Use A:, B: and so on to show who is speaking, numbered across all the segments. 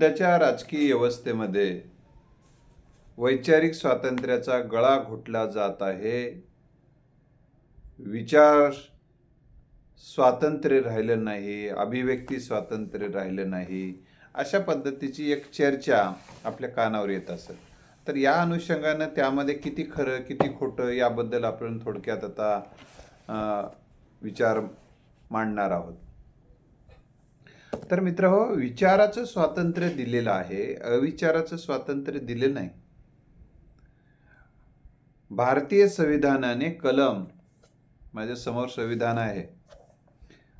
A: सध्याच्या राजकीय व्यवस्थेमध्ये वैचारिक स्वातंत्र्याचा गळा घोटला जात आहे. विचार स्वातंत्र्य राहिलं नाही अभिव्यक्ती स्वातंत्र्य राहिलं नाही. अशा पद्धतीची एक चर्चा आपल्या कानावर येत असत तर या अनुषंगानं त्यामध्ये किती खरं किती खोटं याबद्दल आपण थोडक्यात आता विचार मांडणार आहोत. तर मित्र हो विचाराचं स्वातंत्र्य दिलेलं आहे अविचाराचं स्वातंत्र्य दिले नाही. भारतीय संविधानाने कलम माझ्यासमोर संविधान आहे.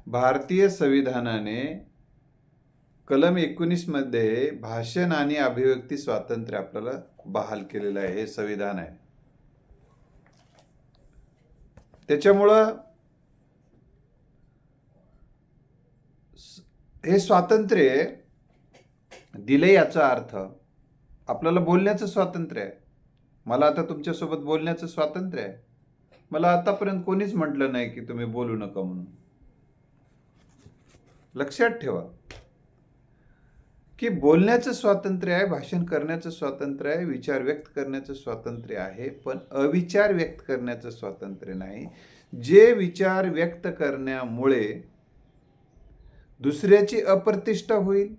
A: भारतीय संविधानाने कलम एकोणीसमध्ये भाषण आणि अभिव्यक्ती स्वातंत्र्य आपल्याला बहाल केलेलं आहे हे संविधान आहे. त्याच्यामुळं स- हे स्वातंत्र्य दिले याचा अर्थ आपल्याला बोलण्याचं स्वातंत्र्य आहे. मला आता तुमच्यासोबत बोलण्याचं स्वातंत्र्य आहे. मला आतापर्यंत कोणीच म्हटलं नाही की तुम्ही बोलू नका म्हणून. लक्षात ठेवा. की बोलण्याचं स्वातंत्र्य आहे भाषण करण्याचं स्वातंत्र्य आहे विचार व्यक्त करण्याचं स्वातंत्र्य आहे पण अविचार व्यक्त करण्याचं स्वातंत्र्य नाही. जे विचार व्यक्त करण्यामुळे दुसऱ्याची अप्रतिष्ठा होईल?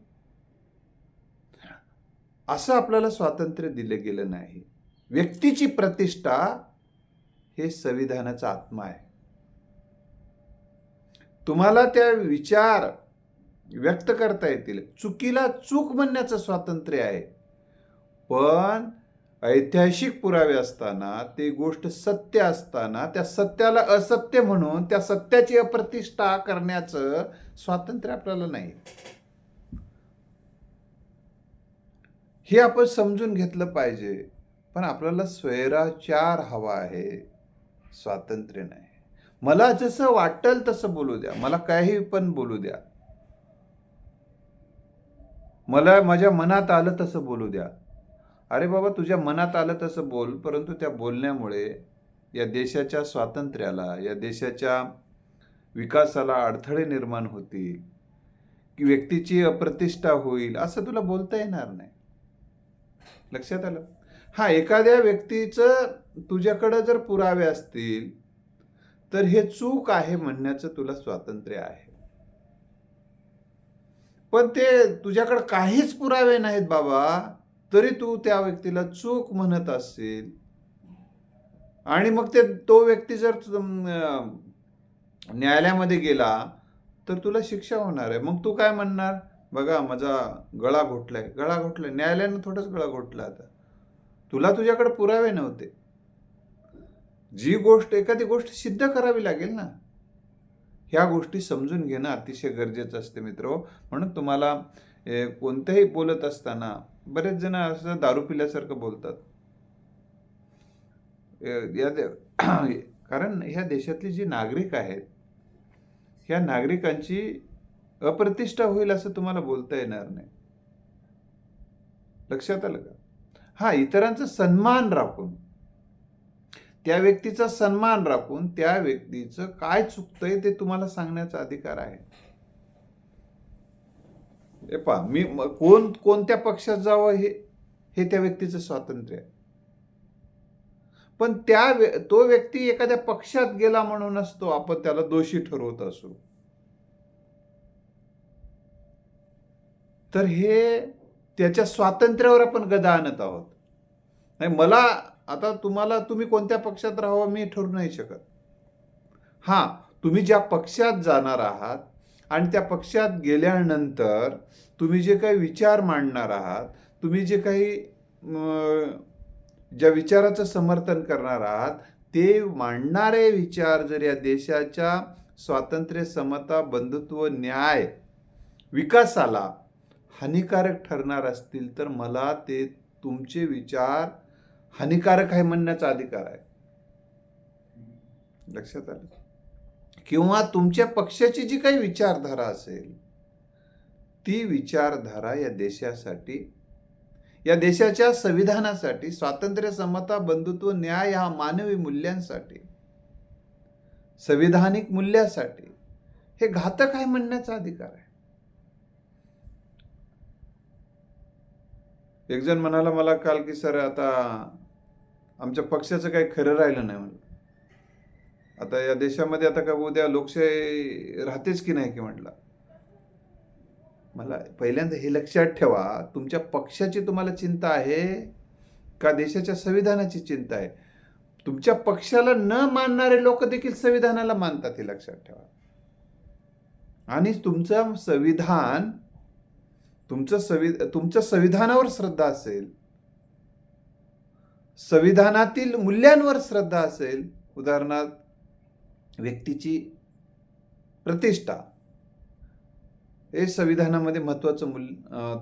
A: असं आपल्याला स्वातंत्र्य दिलं गेलं नाही. व्यक्तीची प्रतिष्ठा हे संविधानाचा आत्मा आहे. तुम्हाला त्या विचार व्यक्त करता येतील. चुकीला चूक म्हणण्याचं स्वातंत्र्य आहे. पण ऐतिहासिक पुरावे असताना ते गोष्ट सत्य असताना त्या सत्याला असत्य म्हणून त्या सत्याची अप्रतिष्ठा करण्याचं स्वातंत्र्य आपल्याला नाही. हे आपण समजून घेतलं पाहिजे पण आपल्याला स्वैराचार हवा आहे स्वातंत्र्य नाही. मला जसं वाटेल तसं बोलू द्या मला काही पण बोलू द्या. मला माझ्या मनात आलं तसं बोलू द्या. अरे बाबा तुझ्या मनात आलं तसं बोल परंतु त्या बोलण्यामुळे या देशाच्या स्वातंत्र्याला या देशाच्या विकासाला अडथळे निर्माण होतील की व्यक्तीची अप्रतिष्ठा होईल असं तुला बोलता येणार नाही. लक्षात आलं? हा एखाद्या व्यक्तीचं तुझ्याकडं जर पुरावे असतील तर हे चूक आहे म्हणण्याचं तुला स्वातंत्र्य आहे. पण ते तुझ्याकडे काहीच पुरावे नाहीत बाबा. तरी तू त्या व्यक्तीला चूक म्हणत असेल. आणि मग ते तो व्यक्ती जर न्यायालयामध्ये गेला तर तुला शिक्षा होणार आहे. मग तू काय म्हणणार? बघा माझा गळा घोटलाय. गळा घोटलाय. न्यायालयानं थोडंच गळा घोटला आता. तुला तुझ्याकडे पुरावे नव्हते. जी गोष्ट एखादी गोष्ट सिद्ध करावी लागेल ना ह्या गोष्टी समजून घेणं अतिशय गरजेचं असते मित्र हो. म्हणून तुम्हाला कोणत्याही बोलत असताना बरेच जण असं दारू पिल्यासारखं बोलतात. या दे- कारण ह्या देशातली जी नागरिक आहेत ह्या नागरिकांची अप्रतिष्ठा होईल असं तुम्हाला बोलता येणार नाही. लक्षात आलं का? हा इतरांचा सन्मान राखून त्या व्यक्तीचा सन्मान राखून त्या व्यक्तीचं काय चुकतंय ते तुम्हाला सांगण्याचा अधिकार आहे. हे पहा मी कोण कोणत्या पक्षात जावं हे हे त्या व्यक्तीचं स्वातंत्र्य आहे. पण त्या व्य- तो व्यक्ती एखाद्या पक्षात गेला म्हणूनच तो आपण त्याला दोषी ठरवत असू. तर हे त्याच्या स्वातंत्र्यावर आपण गदा आणत आहोत. नाही मला आता तुम्हाला तुम्ही कोणत्या पक्षात राहावं मी ठरू नाही शकत. हां तुम्ही ज्या पक्षात जाणार आहात आणि त्या पक्षात गेल्यानंतर तुम्ही जे काही विचार मांडणार आहात तुम्ही जे काही ज्या विचाराचं समर्थन करणार आहात ते मांडणारे विचार जर या देशाच्या स्वातंत्र्य समता बंधुत्व न्याय विकासाला हानिकारक ठरणार असतील तर मला ते तुमचे विचार हानिकारक आहे म्हणण्याचा अधिकार आहे. लक्षात आलं? किंवा तुमच्या पक्षाची जी काही विचारधारा असेल ती विचारधारा या देशासाठी या देशाच्या संविधानासाठी स्वातंत्र्य समता बंधुत्व न्याय ह्या मानवी मूल्यांसाठी संविधानिक मूल्यासाठी हे घातक आहे म्हणण्याचा अधिकार आहे. एक जण म्हणाला मला काल की सर आता आमच्या पक्षाचं काही खरं राहिलं नाही म्हणलं. आता या देशामध्ये आता का उद्या लोकशाही राहतेच की नाही की म्हटलं? मला पहिल्यांदा हे लक्षात ठेवा तुमच्या पक्षाची तुम्हाला चिंता आहे का देशाच्या संविधानाची चिंता आहे? तुमच्या पक्षाला न मानणारे लोक देखील संविधानाला मानतात हे लक्षात ठेवा. आणि तुमचं संविधान तुमचं संवि तुमच्या संविधानावर श्रद्धा असेल संविधानातील मूल्यांवर श्रद्धा असेल उदाहरणार्थ व्यक्तीची प्रतिष्ठा हे संविधानामध्ये महत्वाचं मूल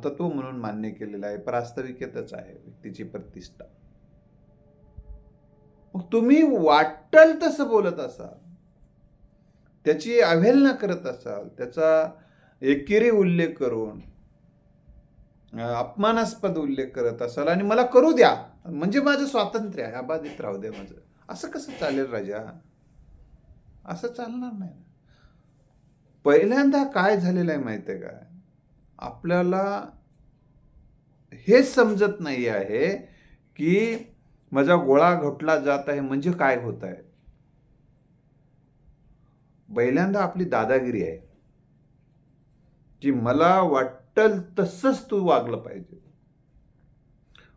A: तत्व म्हणून मान्य केलेलं आहे. प्रास्ताविकेतच आहे व्यक्तीची प्रतिष्ठा. मग तुम्ही वाटल तसं बोलत असाल त्याची अवहेलना करत असाल त्याचा एकेरी उल्लेख करून अपमानास्पद उल्लेख करत असाल आणि मला करू द्या म्हणजे माझं स्वातंत्र्य आहे अबाधित राहू द्या माझं. असं कसं चालेल राजा? असं चालणार नाही ना. पहिल्यांदा काय झालेलं आहे माहिती आहे काय आपल्याला हे समजत नाही आहे की माझा गोळा घोटला जात आहे म्हणजे काय होत आहे. पहिल्यांदा आपली दादागिरी आहे. की मला वाटल तसंच तू वागलं पाहिजे.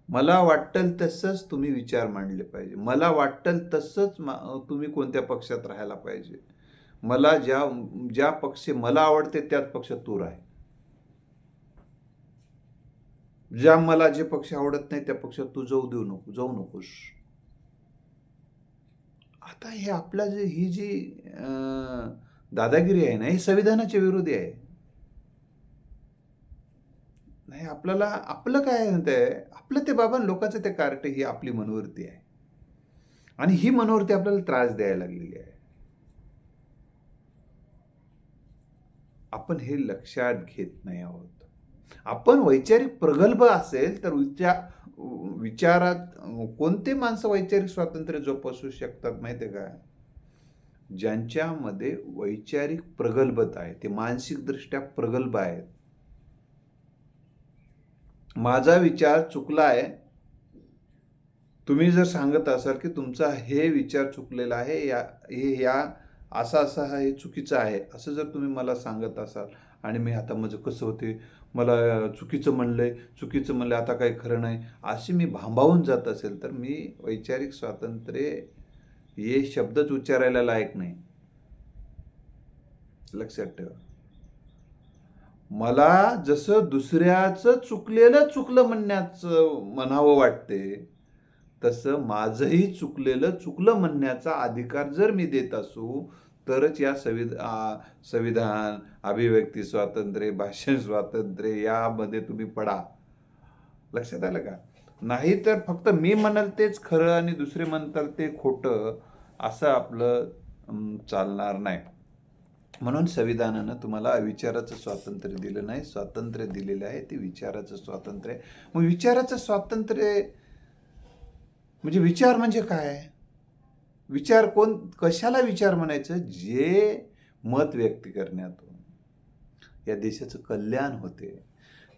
A: मला वाटल तसंच तुम्ही विचार मांडले पाहिजे. मला वाटल तसंच मा- तुम्ही कोणत्या पक्षात राहायला पाहिजे. मला ज्या ज्या पक्ष मला आवडते त्याच पक्षात तू राह. ज्या मला जे पक्ष आवडत नाही त्या पक्षात तू जाऊ देऊ नको जाऊ नकोस. आता हे आपला जे ही जी दादागिरी आहे ना हे संविधानाच्या विरोधी आहे. नाही आपल्याला आपलं काय म्हणतंय आपलं ते बाबा लोकांचं ते कार्ट ही आपली मनोवृत्ती आहे. आणि ही मनोवृत्ती आपल्याला त्रास द्यायला लागलेली आहे. आपण हे लक्षात घेत नाही आहोत. आपण वैचारिक प्रगल्भ असेल तर विचार विचारात कोणते माणसं वैचारिक स्वातंत्र्य जोपासू शकतात माहिती आहे का? ज्यांच्यामध्ये वैचारिक प्रगल्भता आहे ते मानसिकदृष्ट्या प्रगल्भ आहेत. माझा विचार चुकला आहे तुम्ही जर सांगत असाल की तुमचा हे विचार चुकलेला आहे या हे या असा असा हा हे चुकीचं आहे असं जर तुम्ही मला सांगत असाल आणि मी आता माझं कसं होते मला चुकीचं म्हणलं आहे चुकीचं म्हणलं आता काही खरं नाही अशी मी भांबावून जात असेल तर मी वैचारिक स्वातंत्र्य हे शब्दच उच्चारायला लायक नाही. लक्षात ठेवा. मला जसं दुसऱ्याचं चुकलेलं चुकलं म्हणण्याचं म्हणावं वाटते तसं माझंही चुकलेलं चुकलं म्हणण्याचा अधिकार जर मी देत असू तरच या संविधा संविधान अभिव्यक्ती स्वातंत्र्य भाषण स्वातंत्र्य यामध्ये तुम्ही पडा. लक्षात आलं का? नाही तर फक्त मी म्हणाल तेच खरं आणि दुसरे म्हणताल ते खोटं असं आपलं चालणार नाही. म्हणून संविधानानं तुम्हाला विचाराचं स्वातंत्र्य दिलं नाही. स्वातंत्र्य दिलेलं आहे ते विचाराचं स्वातंत्र्य आहे. मग विचाराचं स्वातंत्र्य म्हणजे विचार म्हणजे काय? विचार कोण कशाला विचार म्हणायचं? जे मत व्यक्त करण्यातून. या देशाचं कल्याण होते.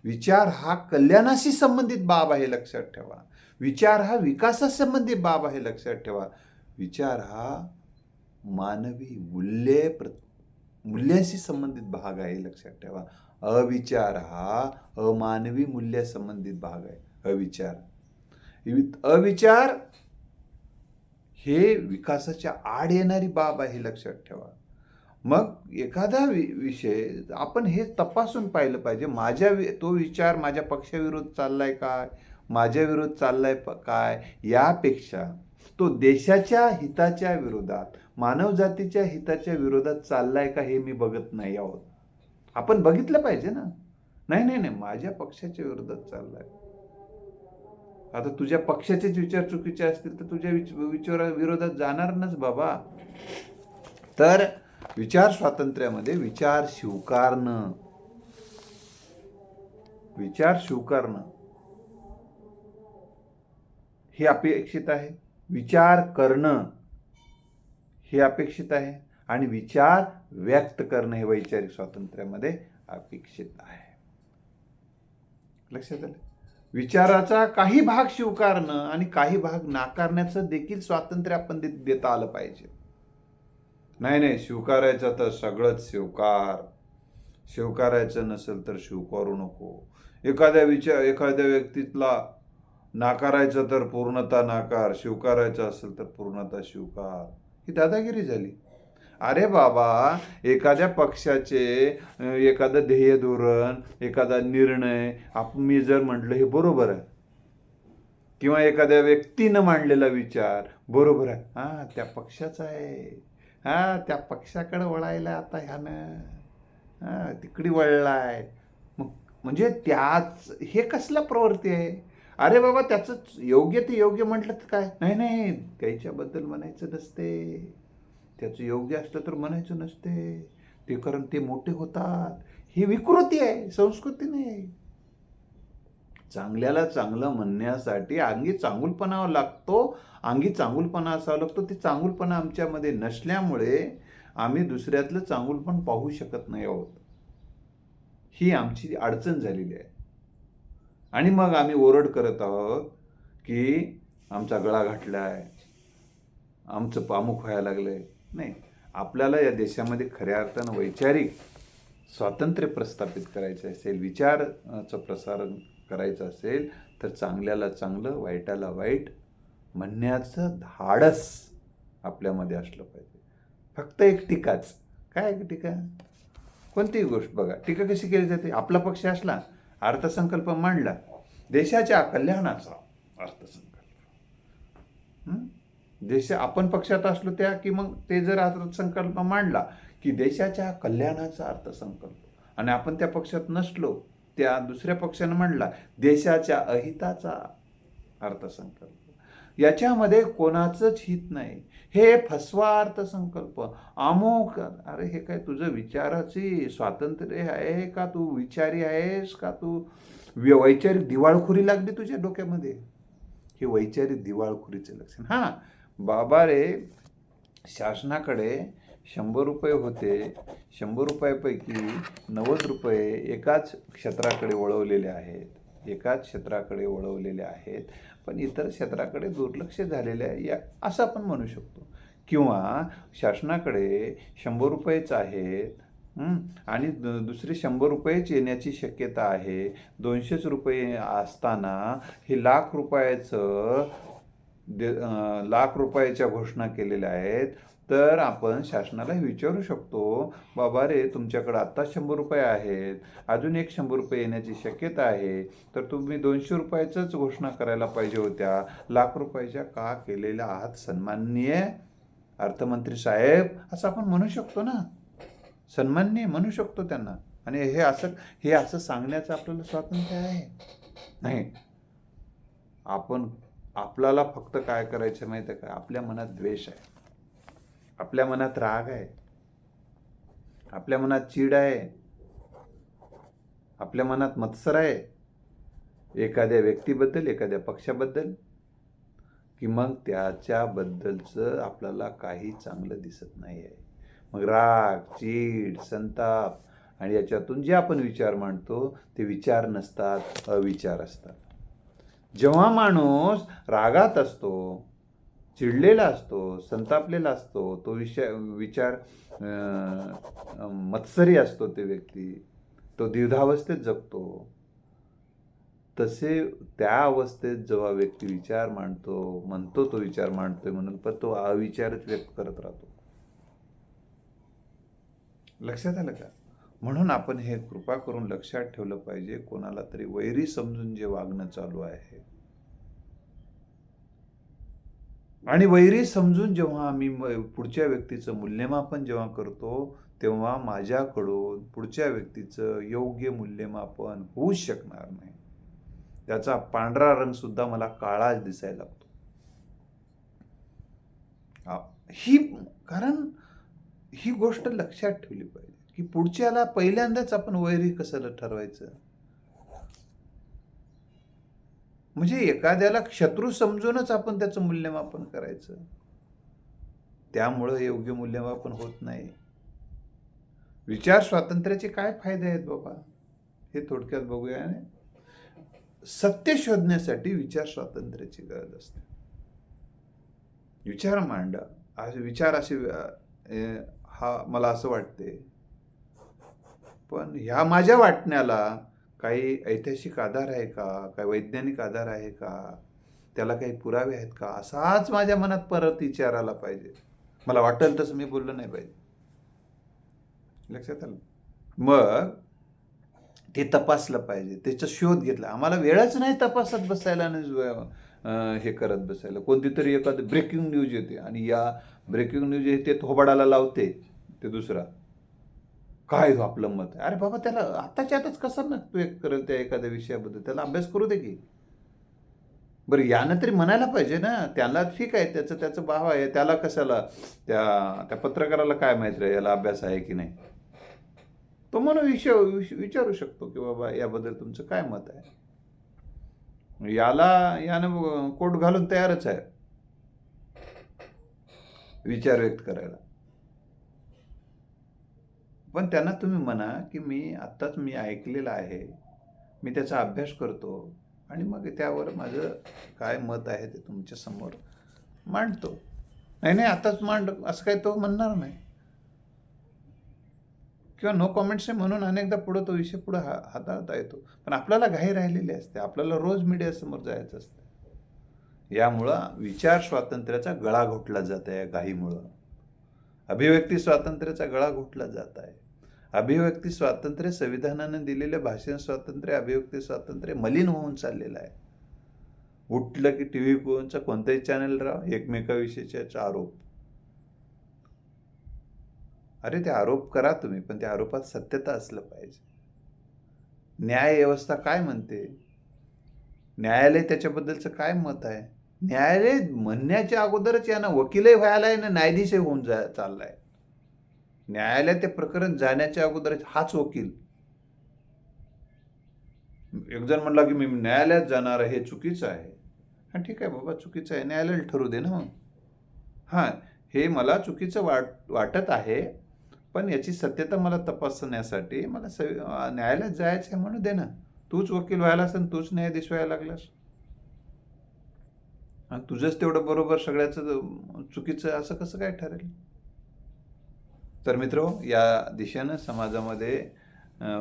A: विचार हा कल्याणाशी संबंधित बाब आहे लक्षात ठेवा. विचार हा विकासासंबंधित बाब आहे लक्षात ठेवा. विचार हा मानवी मूल्ये प्र मूल्याशी संबंधित भाग आहे लक्षात ठेवा. अविचार हा अमानवी मूल्यासंबंधित भाग आहे. अविचार. अविचार हे विकासाच्या आड येणारी बाब आहे लक्षात ठेवा. मग एखादा वि विषय आपण हे तपासून पाहिलं पाहिजे माझ्या तो विचार माझ्या पक्षाविरोध चाललाय काय माझ्या विरोध चाललाय काय? यापेक्षा तो देशाच्या हिताच्या विरोधात मानवजातीच्या हिताच्या विरोधात चाललाय का हे मी बघत नाही आहोत. आपण बघितलं पाहिजे ना. नाही नाही नाही माझ्या पक्षाच्या विरोधात चाललाय. आता तुझ्या पक्षाचेच विचार चुकीचे असतील तर तुझ्या विच विचारा विरोधात जाणार नाच बाबा. तर विचार स्वातंत्र्यामध्ये विचार स्वीकारणं. विचार स्वीकारणं. हे अपेक्षित आहे. विचार करणं. हे अपेक्षित आहे आणि विचार व्यक्त करणं हे वैचारिक स्वातंत्र्यामध्ये अपेक्षित आहे. लक्षात आलं? विचाराचा काही भाग स्वीकारणं आणि काही भाग नाकारण्याचं देखील स्वातंत्र्य आपण दे- देता आलं पाहिजे. नाही नाही स्वीकारायचं तर सगळंच स्वीकार. स्वीकारायचं नसेल तर स्वीकारू नको. एखाद्या विचार एखाद्या व्यक्तीतला नाकारायचं तर पूर्णता नाकार स्वीकारायचं असेल तर पूर्णता स्वीकार. ही दादागिरी झाली. अरे बाबा एखाद्या पक्षाचे एखादं ध्येय धोरण एखादा निर्णय आप मी जर म्हटलं हे बरोबर आहे. किंवा एखाद्या व्यक्तीनं मांडलेला विचार बरोबर आहे. हा त्या पक्षाचा आहे. हा त्या पक्षाकडे वळायला आता ह्यानं. हा तिकडे वळलाय. मग म्हणजे त्याच हे कसला प्रवृत्ती आहे? अरे बाबा त्याचं योग्य ते योग्य म्हटलं तर काय? नाही नाही. त्याच्याबद्दल म्हणायचं नसते. त्याचं योग्य असलं तर म्हणायचं नसते. ते कारण ते मोठे होतात. ही विकृती आहे संस्कृती नाही. चांगल्याला चांगलं म्हणण्यासाठी अंगी चांगुलपणा लागतो. अंगी चांगुलपणा असावा लागतो ते चांगुलपणा आमच्यामध्ये नसल्यामुळे आम्ही दुसऱ्यातलं चांगुलपण पाहू शकत नाही आहोत. ही आमची अडचण झालेली आहे. आणि मग आम्ही ओरड करत आहोत की आमचा गळा घाटला आहे आमचं पामुख व्हायला लागलंय. नाही आपल्याला या देशामध्ये खऱ्या अर्थानं वैचारिक स्वातंत्र्य प्रस्थापित करायचं असेल विचारचं प्रसारण करायचं असेल तर चांगल्याला चांगलं वाईटाला वाईट म्हणण्याचं धाडस आपल्यामध्ये असलं पाहिजे. फक्त एक टीकाच. काय एक टीका? कोणतीही गोष्ट बघा. टीका कशी केली जाते? आपला पक्ष असला. अर्थसंकल्प मांडला. देशाच्या कल्याणाचा अर्थसंकल्प. देश आपण पक्षात असलो त्या की मग ते जर अर्थसंकल्प मांडला की देशाच्या कल्याणाचा अर्थसंकल्प. आणि आपण त्या पक्षात नसलो त्या दुसऱ्या पक्षानं मांडला देशाच्या अहिताचा अर्थसंकल्प. याच्यामध्ये कोणाचंच हित नाही. हे फसवा अर्थसंकल्प अमोक अरे हे काय तुझं विचाराची स्वातंत्र्य आहे का? तू विचारी आहेस का? तू वैचारिक दिवाळखोरी लागली तुझ्या डोक्यामध्ये? हे वैचारिक दिवाळखोरीचे लक्षण. हां बाबा रे शासनाकडे शंभर रुपये होते. शंभर रुपयापैकी नव्वद रुपये एकाच क्षेत्राकडे वळवलेले आहेत. एकाच क्षेत्राकडे वळवलेले आहेत. पण इतर क्षेत्राकडे दुर्लक्ष झालेले आहे. या असं आपण म्हणू शकतो. किंवा शासनाकडे शंभर रुपयेच आहेत आणि दुसरे शंभर रुपयेच येण्याची शक्यता आहे. दोनशेच रुपये असताना हे लाख रुपयाचं दे लाख रुपयाच्या घोषणा केलेल्या आहेत. तर आपण शासनाला विचारू शकतो बाबा रे तुमच्याकडे आत्ता शंभर रुपये आहेत अजून एक शंभर रुपये येण्याची शक्यता आहे तर तुम्ही दोनशे रुपयाचंच घोषणा करायला पाहिजे होत्या लाख रुपयाच्या का केलेल्या आहात सन्माननीय? अर्थमंत्री साहेब असं आपण म्हणू शकतो ना. सन्माननीय म्हणू शकतो त्यांना. आणि हे असं हे असं सांगण्याचं आपल्याला स्वातंत्र्य आहे. नाही. आपण आपल्याला फक्त काय करायचं माहिती आहे का? आपल्या मनात द्वेष आहे. आपल्या मनात राग आहे. आपल्या मनात चीड आहे. आपल्या मनात मत्सर आहे. एखाद्या व्यक्तीबद्दल एखाद्या पक्षाबद्दल की मग त्याच्याबद्दलचं आपल्याला काही चांगलं दिसत नाही आहे मग राग चीड संताप आणि याच्यातून जे आपण विचार मांडतो ते विचार नसतात अविचार असतात. जेव्हा माणूस रागात असतो चिडलेला असतो संतापलेला असतो तो विषय विचार मत्सरी असतो ते व्यक्ती. तो द्विधावस्थेत जगतो. तसे त्या अवस्थेत जेव्हा व्यक्ती विचार मांडतो म्हणतो तो विचार मांडतोय म्हणून पण तो अविचारच व्यक्त करत राहतो. लक्षात आलं का? म्हणून आपण हे कृपा करून लक्षात ठेवलं पाहिजे कोणाला तरी वैरी समजून जे वागणं चालू आहे आणि वैरी समजून जेव्हा आम्ही पुढच्या व्यक्तीचं मूल्यमापन जेव्हा करतो तेव्हा माझ्याकडून पुढच्या व्यक्तीचं योग्य मूल्यमापन होऊच शकणार नाही. त्याचा पांढरा रंग सुद्धा मला काळाच दिसायला लागतो. ही कारण ही गोष्ट लक्षात ठेवली पाहिजे की पुढच्याला पहिल्यांदाच आपण वैरी कशाला ठरवायचं? म्हणजे एखाद्याला शत्रू समजूनच आपण त्याचं मूल्यमापन करायचं. त्यामुळं योग्य मूल्यमापन होत नाही. विचार स्वातंत्र्याचे काय फायदे आहेत बाबा? हे थोडक्यात बघूया आणि सत्य शोधण्यासाठी विचार स्वातंत्र्याची गरज असते. विचार मांडा. असे विचार असे हा मला असं वाटते. पण ह्या माझ्या वाटण्याला काही ऐतिहासिक आधार आहे का? काही वैज्ञानिक आधार आहे का? त्याला काही पुरावे आहेत का? असाच माझ्या मनात परत विचार आला पाहिजे. मला वाटेल तसं मी बोललं नाही पाहिजे. लक्षात आलं? मग ते तपासलं पाहिजे. त्याचा शोध घेतला. आम्हाला वेळच नाही तपासत बसायला आणि हे करत बसायला. कोणती तरी ब्रेकिंग न्यूज येते आणि या ब्रेकिंग न्यूज येते थोबाडाला लावते ते दुसरा. काय हो आपलं मत? आहे अरे बाबा त्याला आताच्या आताच कसं तू व्यक्त करेल त्या एखाद्या विषयाबद्दल? त्याला अभ्यास करू दे की. बरं यानं तरी म्हणायला पाहिजे ना. त्याला ठीक आहे त्याचं त्याचं भाव आहे. त्याला कशाला त्या त्या पत्रकाराला काय माहिती रे याला अभ्यास आहे की नाही? तो म्हणून विषय विचारू शकतो की बाबा याबद्दल तुमचं काय मत आहे? याला यानं कोट घालून तयारच आहे. विचार व्यक्त करायला. पण त्यांना तुम्ही म्हणा की मी आत्ताच मी ऐकलेलं आहे मी त्याचा अभ्यास करतो आणि मग त्यावर माझं काय मत आहे ते तुमच्यासमोर मांडतो. नाही नाही आताच मांड असं काही तो म्हणणार नाही. किंवा नो कॉमेंट्स आहे म्हणून अनेकदा पुढं तो विषय पुढं हा हाताळता येतो. पण आपल्याला घाई राहिलेली असते आपल्याला रोज मीडियासमोर जायचं असतं. यामुळं विचार स्वातंत्र्याचा गळा घोटला जात आहे या घाईमुळं. अभिव्यक्ती स्वातंत्र्याचा गळा घोटला जात आहे अभिव्यक्ती स्वातंत्र्य संविधानानं दिलेलं भाषण स्वातंत्र्य अभिव्यक्ती स्वातंत्र्य मलिन होऊन चाललेलं आहे. उठलं की टी व्ही कोणचा कोणताही चॅनल राह एकमेकाविषयीचे आरोप. अरे ते आरोप करा तुम्ही पण त्या आरोपात सत्यता असलं पाहिजे. न्याय व्यवस्था काय म्हणते? न्यायालय त्याच्याबद्दलचं काय मत आहे? न्यायालय म्हणण्याच्या अगोदरच यानं वकीलही व्हायला आहे ना न्यायाधीशही होऊन जा चाललाय. न्यायालयात ते प्रकरण जाण्याच्या अगोदर हाच वकील. एक जण म्हणला की मी न्यायालयात जाणार आहे हे चुकीचं आहे. हां ठीक आहे बाबा चुकीचं आहे. न्यायालयाला ठरू दे ना मग. हां हे मला चुकीचं वाट वाटत आहे पण याची सत्यता मला तपासण्यासाठी मला स न्यायालयात जायचं आहे म्हणू दे ना. तूच वकील व्हायलास आणि तूच न्यायाधीश व्हायला लागलास. आणि तुझंच तेवढं बरोबर सगळ्याचं चुकीचं असं कसं काय ठरेल? तर मित्र या दिशेनं समाजामध्ये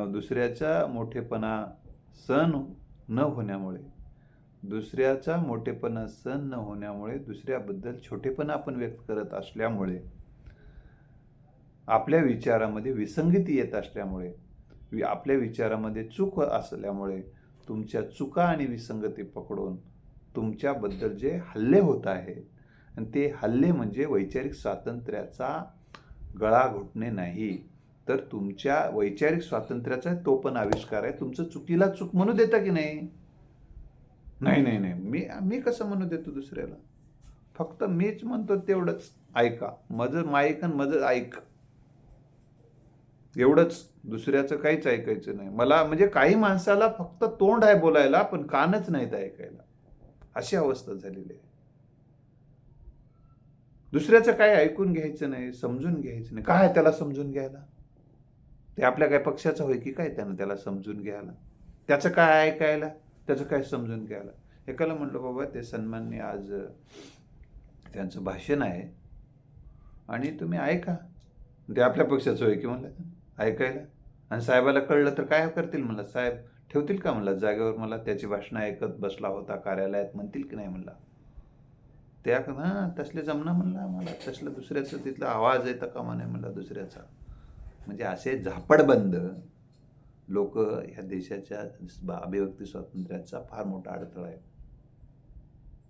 A: दुसऱ्याचा मोठेपणा सण न होण्यामुळे दुसऱ्याचा मोठेपणा सण न होण्यामुळे दुसऱ्याबद्दल छोटेपणा आपण व्यक्त करत असल्यामुळे आपल्या विचारामध्ये विसंगती येत असल्यामुळे आपल्या विचारामध्ये चूक असल्यामुळे तुमच्या चुका आणि विसंगती पकडून तुमच्याबद्दल जे हल्ले होत आहेत आणि ते हल्ले म्हणजे वैचारिक स्वातंत्र्याचा गळा घोटणे नाही. तर तुमच्या वैचारिक स्वातंत्र्याचा तो पण आविष्कार आहे. तुमचं चुकीला चूक म्हणू देता की नाही? नाही नाही नाही. मी मी कसं म्हणू देतो दुसऱ्याला? फक्त मीच म्हणतो तेवढंच. ऐका. माझं माईक आणि माझं ऐक. एवढंच. दुसऱ्याचं काहीच ऐकायचं नाही. मला म्हणजे काही माणसाला फक्त तोंड आहे बोलायला पण कानच नाहीत ऐकायला. अशी अवस्था झालेली आहे. दुसऱ्याचं काय ऐकून घ्यायचं नाही समजून घ्यायचं नाही. काय त्याला समजून घ्यायला? ते आपल्या काय पक्षाचं होय की काय त्यानं त्याला समजून घ्यायला? त्याचं काय ऐकायला? त्याचं काय समजून घ्यायला? एकाला म्हटलं बाबा ते सन्मानने आज त्यांचं भाषण आहे आणि तुम्ही ऐका. ते आपल्या पक्षाचं होय की म्हणलं? ऐकायला. आणि साहेबाला कळलं तर काय करतील मला साहेब ठेवतील का मला जागेवर मला त्याची भाषणं ऐकत बसला होता कार्यालयात म्हणतील की नाही म्हणला? त्या हां तसले जमना म्हणला मला तसलं दुसऱ्याचं तिथला आवाज येतं का म्हणे म्हणला दुसऱ्याचा. म्हणजे असे झापडबंद लोक ह्या देशाच्या अभिव्यक्ती स्वातंत्र्याचा फार मोठा अडथळा आहे.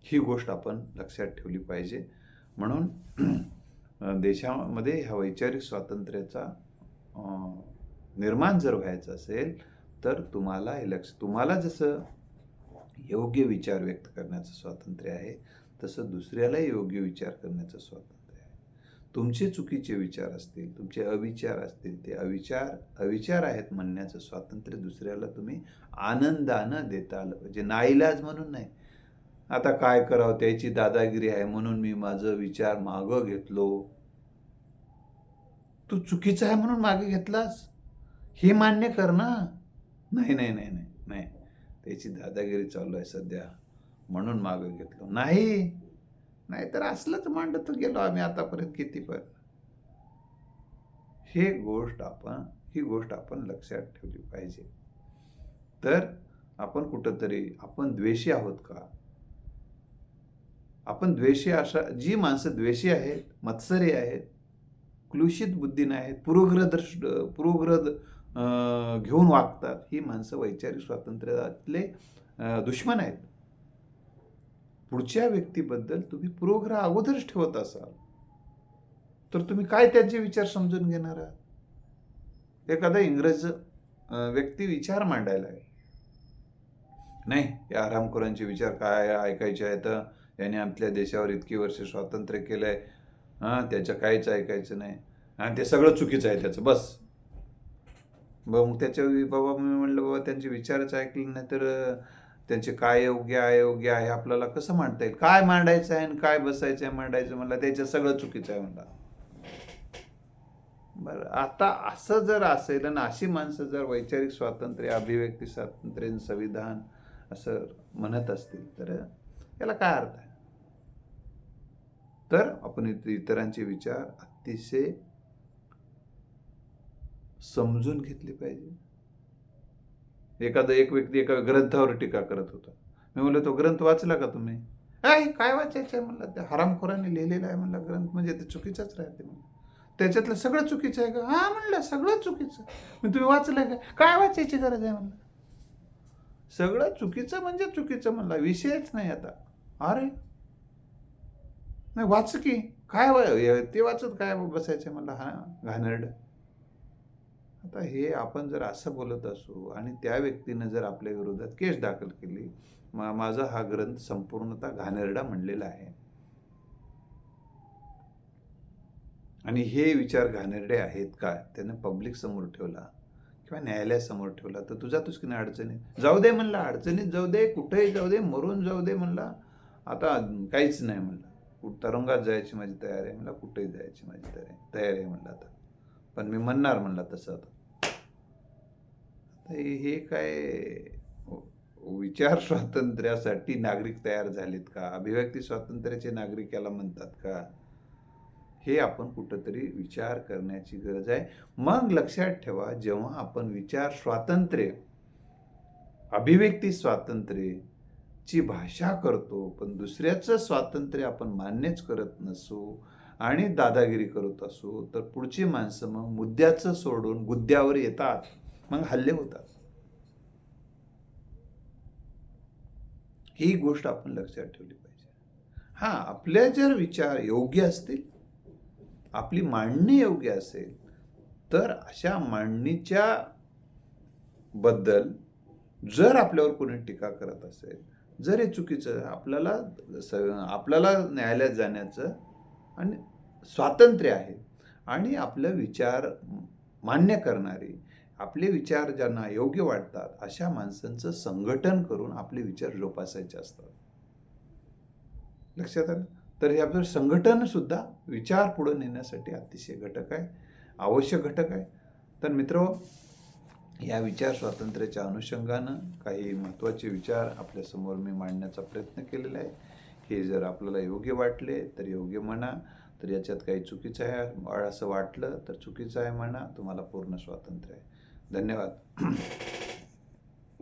A: ही गोष्ट आपण लक्षात ठेवली पाहिजे. म्हणून देशामध्ये ह्या वैचारिक स्वातंत्र्याचा निर्माण जर व्हायचं असेल तर तुम्हाला हे लक्ष तुम्हाला जसं योग्य विचार व्यक्त करण्याचं स्वातंत्र्य आहे तसं दुसऱ्यालाही योग्य विचार करण्याचं स्वातंत्र्य आहे. तुमचे चुकीचे विचार असतील तुमचे अविचार असतील ते अविचार अविचार आहेत म्हणण्याचं स्वातंत्र्य दुसऱ्याला तुम्ही आनंदानं देता आलं पाहिजे. नाईलाज म्हणून नाही. आता काय करावं? त्याची दादागिरी आहे म्हणून मी माझं विचार मागं घेतलो. तू चुकीचं आहे म्हणून मागे घेतलास? हे मान्य कर ना. नाही नाही नाही नाही नाही. त्याची दादागिरी चालू आहे सध्या. म्हणून मागं घेतलं. नाही. नाहीतर असलंच मांडतो गेलो आम्ही आतापर्यंत किती पण. हे गोष्ट आपण ही गोष्ट आपण लक्षात ठेवली पाहिजे. तर आपण कुठंतरी आपण द्वेषी आहोत का? आपण द्वेषी अशा जी माणसं द्वेषी आहेत मत्सरी आहेत क्लुषित बुद्धीने आहेत पूर्वग्रदर्श पूर्वग्रह घेऊन वागतात ही माणसं वैचारिक स्वातंत्र्यातले दुश्मन आहेत. पुढच्या व्यक्तीबद्दल तुम्ही पूर्वग्रह अगोदरच ठेवत असाल. तर तुम्ही काय त्याचे विचार समजून घेणार आहात? एखादा इंग्रज व्यक्ती विचार मांडायला आहे नाही या आरामखोरांचे विचार काय ऐकायचे आहेत? याने आपल्या देशावर इतकी वर्ष स्वातंत्र्य केलं आहे हां त्याचं काहीच ऐकायचं नाही. आणि ते सगळं चुकीचं आहे त्याचं. बस. मग त्याच्या बाबा मी म्हणलं बाबा त्यांचे विचारच ऐकले नाही तर त्यांचे काय योग्य अयोग्य आहे आपल्याला कसं मांडता येईल? काय मांडायचं आहे आणि काय बसायचं आहे मांडायचं म्हणलं त्याच्या सगळं चुकीचं आहे म्हणला. बरं आता असं जर असेल आणि अशी माणसं जर वैचारिक स्वातंत्र्य अभिव्यक्ती स्वातंत्र्य संविधान असं म्हणत असतील तर याला काय अर्थ आहे? तर आपण इतरांचे विचार अतिशय समजून घेतले पाहिजे. एखादा एक व्यक्ती एका ग्रंथावर टीका करत होता. मी म्हणलं तो ग्रंथ वाचला का तुम्ही? काय काय वाचायचं आहे म्हणलं ते हरामखोरांनी लिहिलेलं आहे. म्हणलं ग्रंथ म्हणजे ते चुकीचंच राहते म्हणलं त्याच्यातलं सगळं चुकीचं आहे का? हा म्हणलं सगळं चुकीचं मी तुम्ही वाचलं का? काय वाचायची गरज आहे? म्हणलं. सगळं चुकीचं म्हणजे चुकीचं म्हणलं विषयच नाही आता. अरे. नाही वाच की. काय ते वाचत काय बसायचं म्हणलं हा घाणेरडं. आता हे आपण जर असं बोलत असू आणि त्या व्यक्तीनं जर आपल्या विरोधात केस दाखल केली मा माझा हा ग्रंथ संपूर्णतः घाणेरडा म्हणलेला आहे. आणि हे विचार घाणेरडे आहेत का? त्यानं पब्लिक समोर ठेवला किंवा न्यायालयासमोर ठेवला तर तुझा तुझ की नाही अडचणीत? जाऊ दे म्हणला अडचणीत जाऊ दे कुठेही जाऊ दे मरून जाऊ दे म्हणला. आता काहीच नाही म्हणलं. तरुंगात तरंगात जायची माझी तयारी आहे म्हणला कुठेही जायची माझी तयारी तयारी आहे म्हणलं आता. पण मी म्हणणार म्हणला तसं आता. हे काय विचार स्वातंत्र्यासाठी नागरिक तयार झालेत का? अभिव्यक्ती स्वातंत्र्याचे नागरिक याला म्हणतात का? हे आपण कुठंतरी विचार करण्याची गरज आहे. मग लक्षात ठेवा जेव्हा आपण विचार स्वातंत्र्य अभिव्यक्ती स्वातंत्र्य ची भाषा करतो पण दुसऱ्याचं स्वातंत्र्य आपण मान्यच करत नसू आणि दादागिरी करत असू तर पुढची माणसं मग मुद्द्याचं सोडून गुद्द्यावर येतात. मग हल्ले होतात. ही गोष्ट आपण लक्षात ठेवली पाहिजे. हा आपले जर विचार योग्य असतील आपली मांडणी योग्य असेल तर अशा मांडणीच्या बद्दल जर आपल्यावर कोणी टीका करत असेल जर हे चुकीचं आपल्याला स आपल्याला न्यायालयात जाण्याचं आणि स्वातंत्र्य आहे आणि आपला विचार मान्य करणारे आपले विचार ज्यांना योग्य वाटतात अशा माणसांचं संघटन करून आपले विचार जोपासायचे असतात. लक्षात आलं? तर हे आपलं संघटनसुद्धा विचार पुढे नेण्यासाठी अतिशय घटक आहे आवश्यक घटक आहे. तर मित्र या विचार स्वातंत्र्याच्या अनुषंगानं काही महत्त्वाचे विचार आपल्यासमोर मी मांडण्याचा प्रयत्न केलेला आहे. हे जर आपल्याला योग्य वाटले तर योग्य म्हणा. तर याच्यात काही चुकीचं आहे असं वाटलं तर चुकीचं आहे म्हणा. तुम्हाला पूर्ण स्वातंत्र्य आहे. धन्यवाद.